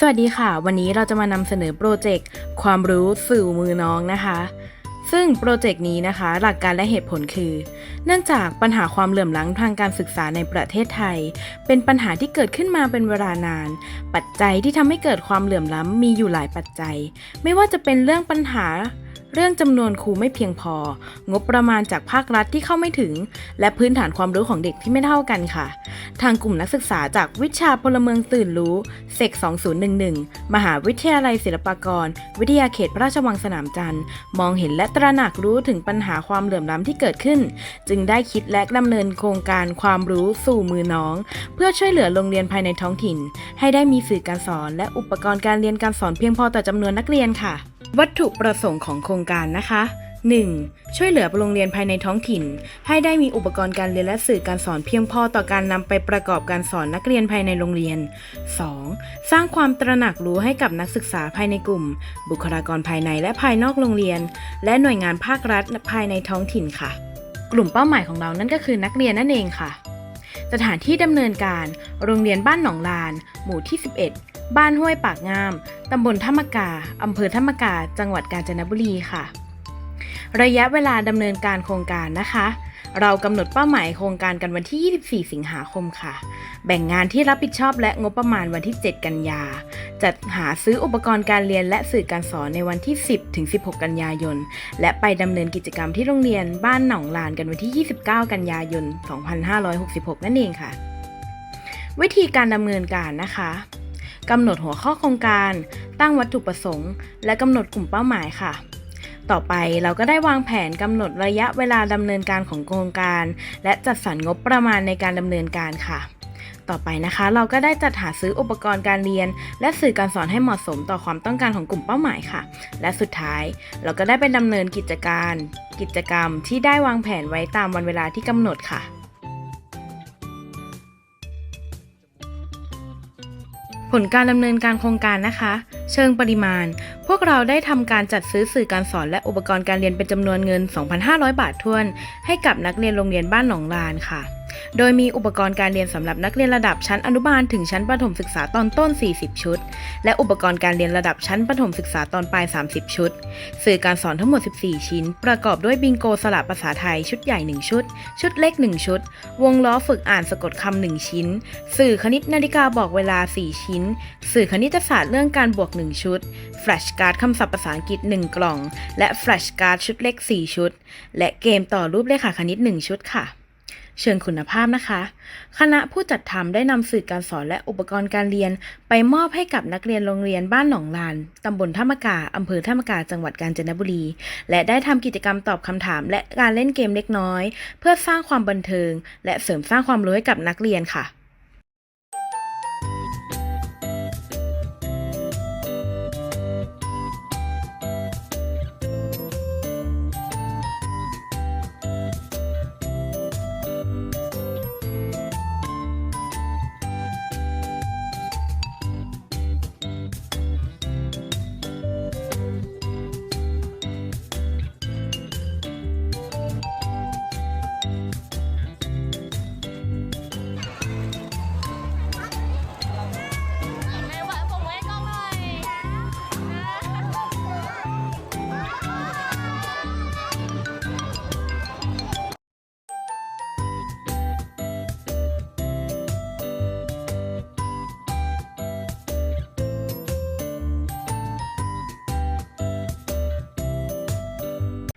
สวัสดีค่ะ วันนี้เราจะมานำเสนอโปรเจกต์ ความรู้สู่มือน้องนะคะ ซึ่งโปรเจกต์นี้นะคะ หลักการและเหตุผลคือ เนื่องจากปัญหาความเหลื่อมล้ำทางการศึกษาในประเทศไทย เป็นปัญหาที่เกิดขึ้นมาเป็นเวลานาน ปัจจัยที่ทำให้เกิดความเหลื่อมล้ำมีอยู่หลายปัจจัย ไม่ว่าจะเป็นเรื่องปัญหา เรื่องจำนวนครูไม่เพียงพอ งบประมาณจากภาครัฐที่เข้าไม่ถึง และพื้นฐานความรู้ของเด็กที่ไม่เท่ากันค่ะ ทางกลุ่มนักศึกษาจากวิชาพลเมืองตื่นรู้เซก2011 มหาวิทยาลัยศิลปากร วิทยาเขตพระราชวังสนามจันทร์ มองเห็นและตระหนักรู้ถึงปัญหาความเหลื่อมล้ำที่เกิดขึ้น จึงได้คิดและดำเนินโครงการความรู้สู่มือน้อง เพื่อช่วยเหลือโรงเรียนภายในท้องถิ่น ให้ได้มีสื่อการสอน และอุปกรณ์การเรียนการสอนเพียงพอต่อจำนวนนักเรียนค่ะ วัตถุประสงค์ของโครงการนะคะ 1. ช่วยเหลือโรงเรียนภายในท้องถิ่น ให้ได้มีอุปกรณ์การเรียนและสื่อการสอนเพียงพอต่อการนำไปประกอบการสอนนักเรียนภายในโรงเรียน 2. สร้างความตระหนักรู้ให้กับนักศึกษาภายในกลุ่ม บุคลากรภายในและภายนอกโรงเรียน และหน่วยงานภาครัฐภายในท้องถิ่นค่ะ กลุ่มเป้าหมายของเรานั่นก็คือนักเรียนนั่นเองค่ะ สถานที่ดำเนินการ โรงเรียนบ้านหนองลาน หมู่ที่ 11 บ้านห้วยปากงาม ตำบลธรรมกา อำเภอธรรมกา จังหวัดกาญจนบุรีค่ะ ระยะเวลาดำเนินการโครงการนะคะ เรากำหนดเป้าหมายโครงการกันวันที่ 24 สิงหาคมค่ะ แบ่งงานที่รับผิดชอบและงบประมาณวันที่ 7 กันยา จัดหาซื้ออุปกรณ์การเรียนและสื่อการสอนในวันที่ 10 ถึง 16 กันยายน และไปดำเนินกิจกรรมที่โรงเรียนบ้านหนองลานกันวันที่ 29 กันยายน 2566 นั่นเองค่ะ วิธีการดำเนินการนะคะ กำหนดหัวข้อโครงการ ตั้งวัตถุประสงค์ และกำหนดกลุ่มเป้าหมายค่ะ ต่อไปเราก็ได้วางแผนกำหนดระยะเวลาดำเนินการของโครงการ และจัดสรรงบประมาณในการดำเนินการค่ะต่อไปนะคะ เราก็ได้จัดหาซื้ออุปกรณ์การเรียน และสื่อการสอนให้เหมาะสมต่อความต้องการของกลุ่มเป้าหมายค่ะ และสุดท้ายเราก็ได้ไปดำเนินกิจการ กิจกรรมที่ได้วางแผนไว้ตามวันเวลาที่กำหนดค่ะ ผลการดำเนินการโครงการนะคะ เชิงปริมาณ พวกเราได้ทำการจัดซื้อสื่อการสอนและอุปกรณ์การเรียนเป็นจำนวนเงิน 2,500 บาททวน ให้กับนักเรียนโรงเรียนบ้านหนองลานค่ะ โดยมีอุปกรณ์การเรียนสำหรับนักเรียนระดับชั้นอนุบาลถึงชั้นประถมศึกษาตอนต้น 40 ชุด และอุปกรณ์การเรียนระดับชั้นประถมศึกษาตอนปลาย 30 ชุด สื่อการสอนทั้งหมด 14 ชิ้น ประกอบด้วยบิงโกสลับภาษาไทยชุดใหญ่ 1 ชุด ชุดเล็ก 1 ชุด วงล้อฝึกอ่านสะกดคำ1ชิ้น สื่อคณิตนาฬิกาบอกเวลา 4 ชิ้น สื่อคณิตศาสตร์เรื่องการบวก 1 ชุด แฟลชการ์ดคำศัพท์ภาษาอังกฤษ 1 กล่อง และแฟลชการ์ดชุดเล็ก 4 ชุด และเกมต่อรูปเลขาคณิต 1 ชุดค่ะ เชิงคุณภาพนะคะ คณะผู้จัดทำได้นำสื่อการสอนและอุปกรณ์การเรียน ไปมอบให้กับนักเรียนโรงเรียนบ้านหนองลานตำบลท่ามกาอำเภอท่ามกาจังหวัดกาญจนบุรี และได้ทำกิจกรรมตอบคำถาม และการเล่นเกมเล็กน้อย เพื่อสร้างความบันเทิง และเสริมสร้างความรู้ให้กับนักเรียนค่ะ